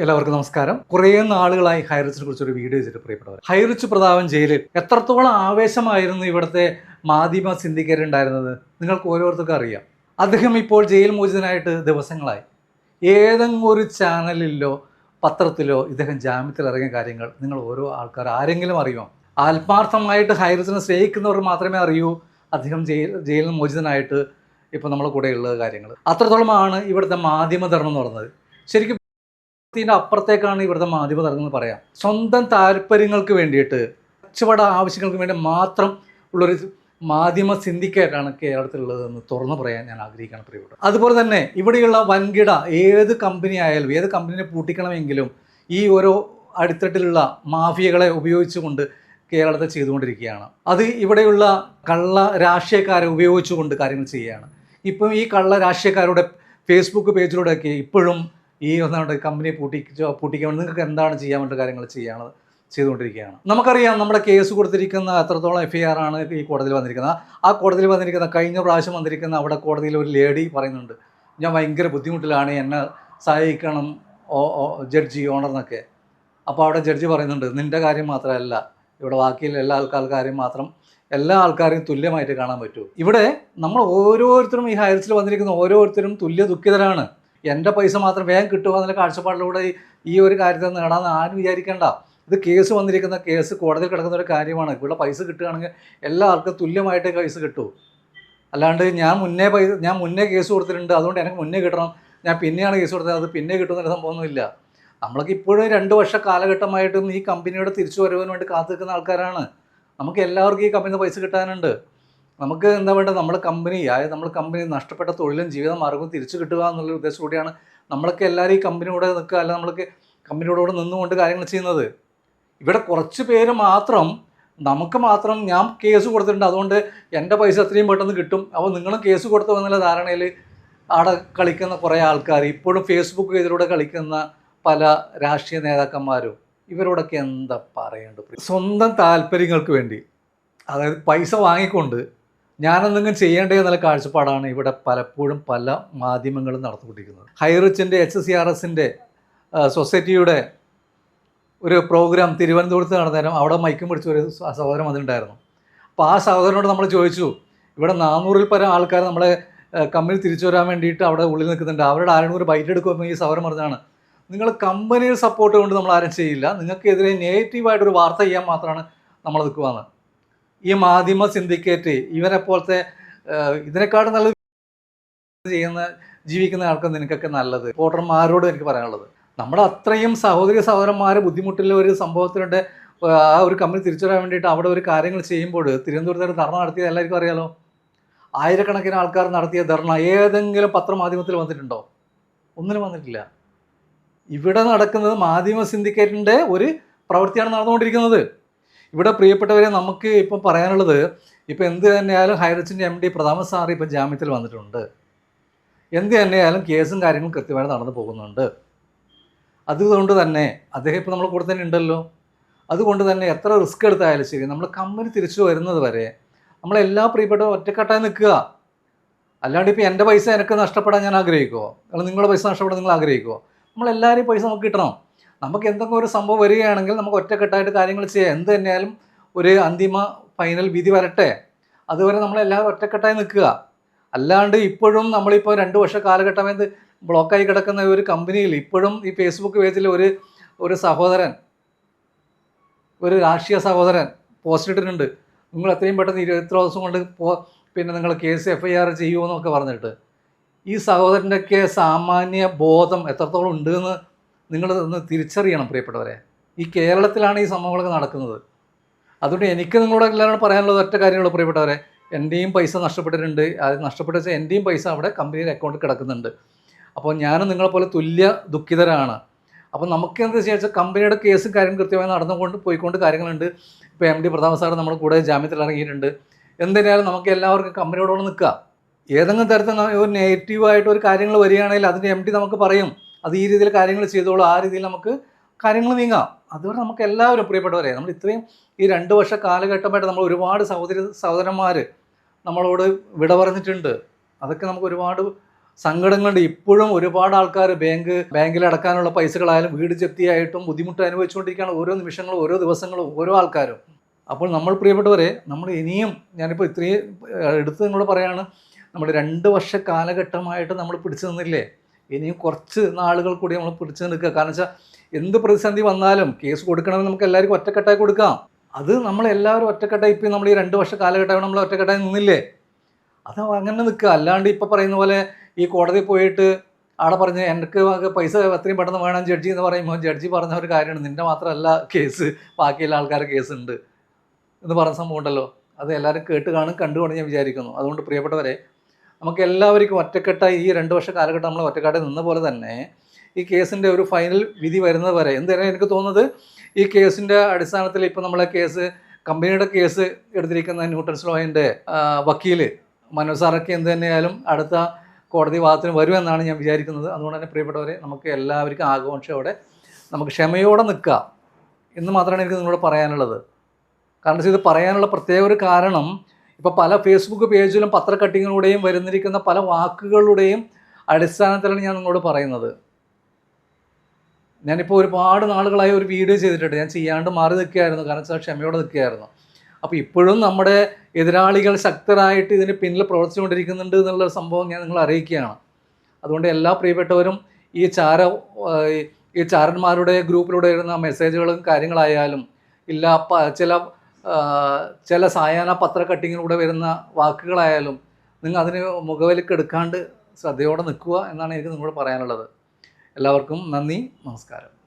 എല്ലാവർക്കും നമസ്കാരം. കുറേ നാളുകളായി ഹൈറിച്ചിനെ കുറിച്ച് ഒരു വീഡിയോ ചെയ്തിട്ട് പ്രിയപ്പെട്ടവർ ഹൈറിച്ച് പ്രതാപൻ ജയിലിൽ. എത്രത്തോളം ആവേശമായിരുന്നു ഇവിടുത്തെ മാധ്യമ ചിന്തിക്കരുണ്ടായിരുന്നത് നിങ്ങൾക്ക് ഓരോരുത്തർക്കും അറിയാം. അദ്ദേഹം ഇപ്പോൾ ജയിൽ മോചിതനായിട്ട് ദിവസങ്ങളായി. ഏതെങ്കിലും ഒരു ചാനലിലോ പത്രത്തിലോ ഇദ്ദേഹം ജാമ്യത്തിൽ ഇറങ്ങിയ കാര്യങ്ങൾ നിങ്ങൾ ഓരോ ആൾക്കാർ ആരെങ്കിലും അറിയുമോ? ആത്മാർത്ഥമായിട്ട് ഹൈറിച്ചിനെ സ്നേഹിക്കുന്നവർ മാത്രമേ അറിയൂ. അദ്ദേഹം ജയിൽ ജയിലിൽ മോചിതനായിട്ട് ഇപ്പോൾ നമ്മളെ കൂടെയുള്ള കാര്യങ്ങൾ. അത്രത്തോളമാണ് ഇവിടുത്തെ മാധ്യമധർമ്മം എന്ന് പറയുന്നത്. ശരിക്കും ഇതിന്റെ അപ്പുറത്തേക്കാണ് ഇവിടുത്തെ മാധ്യമ എന്ന് പറയാം. സ്വന്തം താല്പര്യങ്ങൾക്ക് വേണ്ടിയിട്ട് കച്ചവട ആവശ്യങ്ങൾക്ക് വേണ്ടി മാത്രം ഉള്ളൊരു മാധ്യമ സിന്ധിക്കായിട്ടാണ് കേരളത്തിലുള്ളതെന്ന് തുറന്നു പറയാൻ ഞാൻ ആഗ്രഹിക്കുകയാണ് പ്രിയപ്പെട്ട അതുപോലെ തന്നെ ഇവിടെയുള്ള വൻകിട ഏത് കമ്പനി ആയാലും ഏത് കമ്പനിയെ പൂട്ടിക്കണമെങ്കിലും ഈ ഓരോ അടിത്തട്ടിലുള്ള മാഫിയകളെ ഉപയോഗിച്ചുകൊണ്ട് കേരളത്തെ ചെയ്തുകൊണ്ടിരിക്കുകയാണ്. അത് ഇവിടെയുള്ള കള്ള രാഷ്ട്രീയക്കാരെ ഉപയോഗിച്ചുകൊണ്ട് കാര്യങ്ങൾ ചെയ്യുകയാണ്. ഇപ്പം ഈ കള്ള രാഷ്ട്രീയക്കാരുടെ ഫേസ്ബുക്ക് പേജിലൂടെയൊക്കെ ഇപ്പോഴും ഈ ഒന്നാണ്ട് കമ്പനി പൂട്ടിച്ചോ പൂട്ടിക്കാൻ നിങ്ങൾക്ക് എന്താണ് ചെയ്യാൻ വേണ്ട കാര്യങ്ങൾ ചെയ്യാനുള്ളത് ചെയ്തുകൊണ്ടിരിക്കുകയാണ്. നമുക്കറിയാം നമ്മുടെ കേസ് കൊടുത്തിരിക്കുന്ന എത്രത്തോളം എഫ് ഐ ആർ ആണ് ഈ കോടതിയിൽ വന്നിരിക്കുന്നത്. ആ കോടതിയിൽ വന്നിരിക്കുന്ന കഴിഞ്ഞ പ്രാവശ്യം വന്നിരിക്കുന്ന അവിടെ കോടതിയിൽ ഒരു ലേഡി പറയുന്നുണ്ട്. ഞാൻ ഭയങ്കര ബുദ്ധിമുട്ടിലാണ്. എന്നെ സഹായിക്കണം. ജഡ്ജി ഓണർ എന്നൊക്കെ. അപ്പോൾ അവിടെ ജഡ്ജി പറയുന്നുണ്ട് നിന്റെ കാര്യം മാത്രമല്ല. ഇവിടെ ബാക്കിയുള്ള എല്ലാ ആൾക്കാർക്കാരും മാത്രം എല്ലാ ആൾക്കാരെയും തുല്യമായിട്ട് കാണാൻ പറ്റൂ. ഇവിടെ നമ്മൾ ഓരോരുത്തരും ഈ ഹയർസിൽ വന്നിരിക്കുന്ന ഓരോരുത്തരും തുല്യ ദുഃഖിതരാണ് എന്റെ പൈസ മാത്രം വേഗം കിട്ടുക എന്നുള്ള കാഴ്ചപ്പാടിലൂടെ ഈ- ഒരു കാര്യത്തെ നേടാമെന്ന് ആരും വിചാരിക്കേണ്ട. ഇത് കേസ് വന്നിരിക്കുന്ന കേസ് കോടതിയിൽ കിടക്കുന്ന ഒരു കാര്യമാണ്. ഇവിടെ പൈസ കിട്ടുകയാണെങ്കിൽ എല്ലാവർക്കും തുല്യമായിട്ട് പൈസ കിട്ടൂ. അല്ലാണ്ട് ഞാൻ മുന്നേ പൈസ ഞാൻ മുന്നേ കേസ് കൊടുത്തിട്ടുണ്ട്. അതുകൊണ്ട് എനിക്ക് മുന്നേ കിട്ടണം. ഞാൻ പിന്നെയാണ് കേസ് കൊടുത്തത്. അത് പിന്നെ കിട്ടുന്നൊരു സംഭവമൊന്നുമില്ല നമ്മൾക്ക് ഇപ്പോഴും രണ്ട് വർഷ കാലഘട്ടമായിട്ടും ഈ കമ്പനിയുടെ തിരിച്ചു വരവിന് വേണ്ടി കാത്തു നിൽക്കുന്ന ആൾക്കാരാണ്. നമുക്ക് എല്ലാവർക്കും ഈ കമ്പനിയിൽ പൈസ കിട്ടാനുണ്ട്. നമുക്ക് എന്താ വേണ്ടത്? നമ്മുടെ കമ്പനി അതായത് നമ്മൾ കമ്പനി നഷ്ടപ്പെട്ട തൊഴിലും ജീവിത മാർഗവും തിരിച്ചു കിട്ടുക എന്നുള്ള ഉദ്ദേശം കൂടിയാണ് നമ്മളൊക്കെ എല്ലാവരും ഈ കമ്പനിയോടെ നിൽക്കുക അല്ല നമ്മൾക്ക് കമ്പനിയോടുകൂടെ നിന്നുകൊണ്ട് കാര്യങ്ങൾ ചെയ്യുന്നത്. ഇവിടെ കുറച്ച് പേര് മാത്രം നമുക്ക് മാത്രം ഞാൻ കേസ് കൊടുത്തിട്ടുണ്ട്. അതുകൊണ്ട് എന്റെ പൈസ എത്രയും പെട്ടെന്ന് കിട്ടും. അപ്പോൾ നിങ്ങളും കേസ് കൊടുത്തു എന്നുള്ള ധാരണയിൽ അവിടെ കളിക്കുന്ന കുറേ ആൾക്കാർ ഇപ്പോഴും ഫേസ്ബുക്ക് ഇതിലൂടെ കളിക്കുന്ന പല രാഷ്ട്രീയ നേതാക്കന്മാരും ഇവരോടൊക്കെ എന്താ പറയേണ്ടത്? സ്വന്തം താല്പര്യങ്ങൾക്ക് വേണ്ടി. അതായത് പൈസ വാങ്ങിക്കൊണ്ട് ഞാനെന്തെങ്കിലും ചെയ്യേണ്ടേ എന്നുള്ള കാഴ്ചപ്പാടാണ് ഇവിടെ പലപ്പോഴും പല മാധ്യമങ്ങളും നടത്തിക്കൊണ്ടിരിക്കുന്നത് ഹൈറിച്ചിന്റെ എച്ച് സി ആർ എസിന്റെ സൊസൈറ്റിയുടെ ഒരു പ്രോഗ്രാം തിരുവനന്തപുരത്ത് നടന്നേരം അവിടെ മൈക്കും പിടിച്ച ഒരു സഹോദരം വന്നിട്ടുണ്ടായിരുന്നു. അപ്പോൾ ആ സഹോദരനോട് നമ്മൾ ചോദിച്ചു ഇവിടെ നാനൂറിൽ പരം ആൾക്കാർ നമ്മളെ കമ്പനി തിരിച്ചു വരാൻ വേണ്ടിയിട്ട് അവിടെ ഉള്ളിൽ നിൽക്കുന്നുണ്ട്. അവരുടെ ആരെങ്കിലും ഒരു ബൈറ്റ് എടുക്കുമ്പോൾ ഈ സഹോദരൻ പറഞ്ഞാണ് നിങ്ങൾ കമ്പനിയുടെ സപ്പോർട്ട് കൊണ്ട് നമ്മൾ ആരും ചെയ്യില്ല. നിങ്ങൾക്കെതിരെ നെഗറ്റീവായിട്ടൊരു വാർത്ത ചെയ്യാൻ മാത്രമാണ് നമ്മൾ നിൽക്കുവാന്ന്. ഈ മാധ്യമ സിൻഡിക്കേറ്റ് ഇവരെ പോലത്തെ ഇതിനെക്കാളും നല്ല ചെയ്യുന്ന ജീവിക്കുന്ന ആൾക്ക് നിനക്കൊക്കെ നല്ലത്. വോട്ടർമാരോട് എനിക്ക് പറയാനുള്ളത്. നമ്മുടെ അത്രയും സഹോദരി സഹോദരന്മാർ ബുദ്ധിമുട്ടുള്ള ഒരു സംഭവത്തിലുണ്ട്. ആ ഒരു കമ്പനി തിരിച്ചു വരാൻ വേണ്ടിയിട്ട് അവിടെ ഒരു കാര്യങ്ങൾ ചെയ്യുമ്പോൾ തിരുവനന്തപുരത്ത് ധർണ നടത്തിയത് എല്ലാവർക്കും അറിയാലോ? ആയിരക്കണക്കിന് ആൾക്കാർ നടത്തിയ ധർണ ഏതെങ്കിലും പത്രമാധ്യമത്തിൽ വന്നിട്ടുണ്ടോ? ഒന്നിനും വന്നിട്ടില്ല. ഇവിടെ നടക്കുന്നത് മാധ്യമ സിൻഡിക്കേറ്റിന്റെ ഒരു പ്രവൃത്തിയാണ് നടന്നുകൊണ്ടിരിക്കുന്നത്. ഇവിടെ പ്രിയപ്പെട്ടവരെ നമുക്ക് ഇപ്പം പറയാനുള്ളത് ഇപ്പം എന്ത് തന്നെയായാലും ഹൈറച്ചിന്റെ എം ഡി പ്രഥമ സാർ ഇപ്പം ജാമ്യത്തിൽ വന്നിട്ടുണ്ട്. എന്ത് തന്നെയായാലും കേസും കാര്യങ്ങളും കൃത്യമായി നടന്നു പോകുന്നുണ്ട്. അതുകൊണ്ട് തന്നെ അദ്ദേഹം ഇപ്പോൾ നമ്മൾ കൂടെ തന്നെ ഉണ്ടല്ലോ. അതുകൊണ്ട് തന്നെ എത്ര റിസ്ക് എടുത്തായാലും ശരി നമ്മൾ കമ്പനി തിരിച്ചു വരുന്നത് വരെ നമ്മളെല്ലാ പ്രിയപ്പെട്ട ഒറ്റക്കെട്ടായി നിൽക്കുക. അല്ലാണ്ട് ഇപ്പോൾ എന്റെ പൈസ എനിക്ക് നഷ്ടപ്പെടാൻ ഞാൻ ആഗ്രഹിക്കുമോ അല്ലെങ്കിൽ നിങ്ങളുടെ പൈസ നഷ്ടപ്പെടാൻ നിങ്ങൾ ആഗ്രഹിക്കുമോ നമ്മളെല്ലാവരെയും പൈസ നമുക്ക് കിട്ടണം. നമുക്ക് എന്തെങ്കിലും ഒരു സംഭവം വരികയാണെങ്കിൽ നമുക്ക് ഒറ്റക്കെട്ടായിട്ട് കാര്യങ്ങൾ ചെയ്യാം. എന്ത് തന്നെയാലും ഒരു അന്തിമ ഫൈനൽ വിധി വരട്ടെ. അതുവരെ നമ്മളെല്ലാവരും ഒറ്റക്കെട്ടായി നിൽക്കുക. അല്ലാണ്ട് ഇപ്പോഴും നമ്മളിപ്പോൾ രണ്ട് വർഷ കാലഘട്ടമായത് ബ്ലോക്കായി കിടക്കുന്ന ഒരു കമ്പനിയിൽ ഇപ്പോഴും ഈ ഫേസ്ബുക്ക് പേജിൽ ഒരു ഒരു സഹോദരൻ ഒരു രാഷ്ട്രീയ സഹോദരൻ പോസ്റ്റ് ഇട്ടിട്ടുണ്ട്. നിങ്ങൾ എത്രയും പെട്ടെന്ന് ഇരുപത്തി ദിവസം കൊണ്ട് പോ പിന്നെ നിങ്ങൾ കേസ് എഫ് ഐ ആർ ചെയ്യുമോ എന്നൊക്കെ പറഞ്ഞിട്ട്. ഈ സഹോദരന്റെയൊക്കെ സാമാന്യ ബോധം എത്രത്തോളം ഉണ്ട് എന്ന് നിങ്ങൾ ഒന്ന് തിരിച്ചറിയണം പ്രിയപ്പെട്ടവരെ. ഈ കേരളത്തിലാണ് ഈ സംഭവങ്ങളൊക്കെ നടക്കുന്നത്. അതുകൊണ്ട് എനിക്ക് നിങ്ങളോട് എല്ലാവരും പറയാനുള്ളത് ഒറ്റ കാര്യമുള്ളൂ പ്രിയപ്പെട്ടവരെ. എന്റെയും പൈസ നഷ്ടപ്പെട്ടിട്ടുണ്ട്. അത് നഷ്ടപ്പെട്ട വെച്ചാൽ എന്റെയും പൈസ അവിടെ കമ്പനിയുടെ അക്കൗണ്ടിൽ കിടക്കുന്നുണ്ട്. അപ്പോൾ ഞാനും നിങ്ങളെപ്പോലെ തുല്യ ദുഃഖിതരാണ്. അപ്പോൾ നമുക്ക് എന്താ വെച്ചാൽ കമ്പനിയുടെ കേസും കാര്യം കൃത്യമായി നടന്നുകൊണ്ട് പോയിക്കൊണ്ട് കാര്യങ്ങളുണ്ട്. ഇപ്പോൾ എം ഡി പ്രതാപ സാർ നമ്മുടെ കൂടെ ജാമ്യത്തിൽ ഇറങ്ങിയിട്ടുണ്ട്. എന്തിനായാലും നമുക്ക് എല്ലാവർക്കും കമ്പനിയോടൊപ്പം നിൽക്കുക ഏതെങ്കിലും തരത്തിൽ ഒരു നെഗറ്റീവായിട്ട് ഒരു കാര്യങ്ങൾ വരികയാണെങ്കിൽ അതിന്റെ എം ഡി നമുക്ക് പറയും. അത് ഈ രീതിയിൽ കാര്യങ്ങൾ ചെയ്തോളൂ ആ രീതിയിൽ നമുക്ക് കാര്യങ്ങൾ നീങ്ങാം. അതുവരെ നമുക്ക് എല്ലാവരും പ്രിയപ്പെട്ടവരെ നമ്മൾ ഇത്രയും ഈ രണ്ട് വർഷ കാലഘട്ടമായിട്ട് നമ്മൾ ഒരുപാട് സഹോദര സഹോദരന്മാർ നമ്മളോട് വിട പറഞ്ഞിട്ടുണ്ട്. അതൊക്കെ നമുക്ക് ഒരുപാട് സങ്കടങ്ങളുണ്ട്. ഇപ്പോഴും ഒരുപാട് ആൾക്കാർ ബാങ്ക് ബാങ്കിൽ അടക്കാനുള്ള പൈസകളായാലും വീട് ജപ്തിയായിട്ടും ബുദ്ധിമുട്ട് അനുഭവിച്ചുകൊണ്ടിരിക്കുകയാണ് ഓരോ നിമിഷങ്ങളും ഓരോ ദിവസങ്ങളും ഓരോ ആൾക്കാരും. അപ്പോൾ നമ്മൾ പ്രിയപ്പെട്ടവരെ നമ്മൾ ഇനിയും ഞാനിപ്പോൾ ഇത്രയും എടുത്ത് നിങ്ങളോട് പറയാണ് നമ്മൾ രണ്ട് വർഷ കാലഘട്ടമായിട്ട് നമ്മൾ പിടിച്ചു നിന്നില്ലേ? ഇനിയും കുറച്ച് നാളുകൾ കൂടി നമ്മൾ പിടിച്ചു നിൽക്കുക. കാരണം വെച്ചാൽ എന്ത് പ്രതിസന്ധി വന്നാലും കേസ് കൊടുക്കണമെങ്കിൽ നമുക്ക് എല്ലാവർക്കും ഒറ്റക്കെട്ടായി കൊടുക്കാം. അത് നമ്മൾ എല്ലാവരും ഒറ്റക്കെട്ടായി ഇപ്പം നമ്മൾ ഈ രണ്ട് വർഷ കാലഘട്ടമായി നമ്മൾ ഒറ്റക്കെട്ടായി നിന്നില്ലേ? അത് അങ്ങനെ നിൽക്കുക. അല്ലാണ്ട് ഇപ്പം പറയുന്ന പോലെ ഈ കോടതി പോയിട്ട് ആടെ പറഞ്ഞ് എനിക്ക് പൈസ എത്രയും പെട്ടെന്ന് വേണം ജഡ്ജി എന്ന് പറയുമ്പോൾ ജഡ്ജി പറഞ്ഞ ഒരു കാര്യമാണ്. നിന്റെ മാത്രമല്ല കേസ് ബാക്കിയുള്ള ആൾക്കാരുടെ കേസ് ഉണ്ട് എന്ന് പറഞ്ഞ സംഭവം ഉണ്ടല്ലോ. അത് എല്ലാവരും കേട്ട് കാണും കണ്ടുകൊണ്ട് ഞാൻ വിചാരിക്കുന്നു. അതുകൊണ്ട് പ്രിയപ്പെട്ടവരെ നമുക്ക് എല്ലാവർക്കും ഒറ്റക്കെട്ടായി ഈ രണ്ട് വർഷ കാലഘട്ടം നമ്മൾ ഒറ്റക്കെട്ടായി നിന്ന പോലെ തന്നെ ഈ കേസിന്റെ ഒരു ഫൈനൽ വിധി വരുന്നത് വരെ. എന്തായാലും എനിക്ക് തോന്നുന്നത് ഈ കേസിന്റെ അടിസ്ഥാനത്തിൽ ഇപ്പോൾ നമ്മളെ കേസ് കമ്പനിയുടെ കേസ് എടുത്തിരിക്കുന്ന ന്യൂട്ടൺസ് ലോയിന്റെ വക്കീൽ മനോജ് സാറൊക്കെ എന്ത് തന്നെയായാലും അടുത്ത കോടതി വാദത്തിന് വരുമെന്നാണ് ഞാൻ വിചാരിക്കുന്നത്. അതുകൊണ്ട് തന്നെ പ്രിയപ്പെട്ടവരെ നമുക്ക് എല്ലാവർക്കും ആഘോഷയോടെ നമുക്ക് ക്ഷമയോടെ നിൽക്കുക എന്ന് മാത്രമാണ് എനിക്ക് നിങ്ങളോട് പറയാനുള്ളത്. കാരണം ഇത് പറയാനുള്ള പ്രത്യേക ഒരു കാരണം ഇപ്പോൾ പല ഫേസ്ബുക്ക് പേജിലും പത്രക്കട്ടിങ്ങിലൂടെയും വരുന്നിരിക്കുന്ന പല വാക്കുകളുടെയും അടിസ്ഥാനത്തിലാണ് ഞാൻ നിങ്ങളോട് പറയുന്നത്. ഞാനിപ്പോൾ ഒരുപാട് നാളുകളായി ഒരു വീഡിയോ ചെയ്തിട്ടുണ്ട്. ഞാൻ ചെയ്യാണ്ട് മാറി നിൽക്കുകയായിരുന്നു. കാരണം വെച്ചാൽ ക്ഷമയോടെ നിൽക്കുകയായിരുന്നു. അപ്പോൾ ഇപ്പോഴും നമ്മുടെ എതിരാളികൾ ശക്തരായിട്ട് ഇതിന് പിന്നിൽ പ്രവർത്തിച്ചുകൊണ്ടിരിക്കുന്നുണ്ട് എന്നുള്ള സംഭവം ഞാൻ നിങ്ങളെ അറിയിക്കുകയാണ്. അതുകൊണ്ട് എല്ലാ പ്രിയപ്പെട്ടവരും ഈ ചാര ഈ- ചാരന്മാരുടെ ഗ്രൂപ്പിലൂടെ വരുന്ന മെസ്സേജുകളും കാര്യങ്ങളായാലും ഇല്ല ചില ചില സായാഹ്ന പത്രക്കട്ടിങ്ങിലൂടെ വരുന്ന വാക്കുകളായാലും നിങ്ങൾ അതിന് മുഖവിലക്കെടുക്കാണ്ട് ശ്രദ്ധയോടെ നിൽക്കുക എന്നാണ് എനിക്ക് നിങ്ങളോട് പറയാനുള്ളത്. എല്ലാവർക്കും നന്ദി നമസ്കാരം.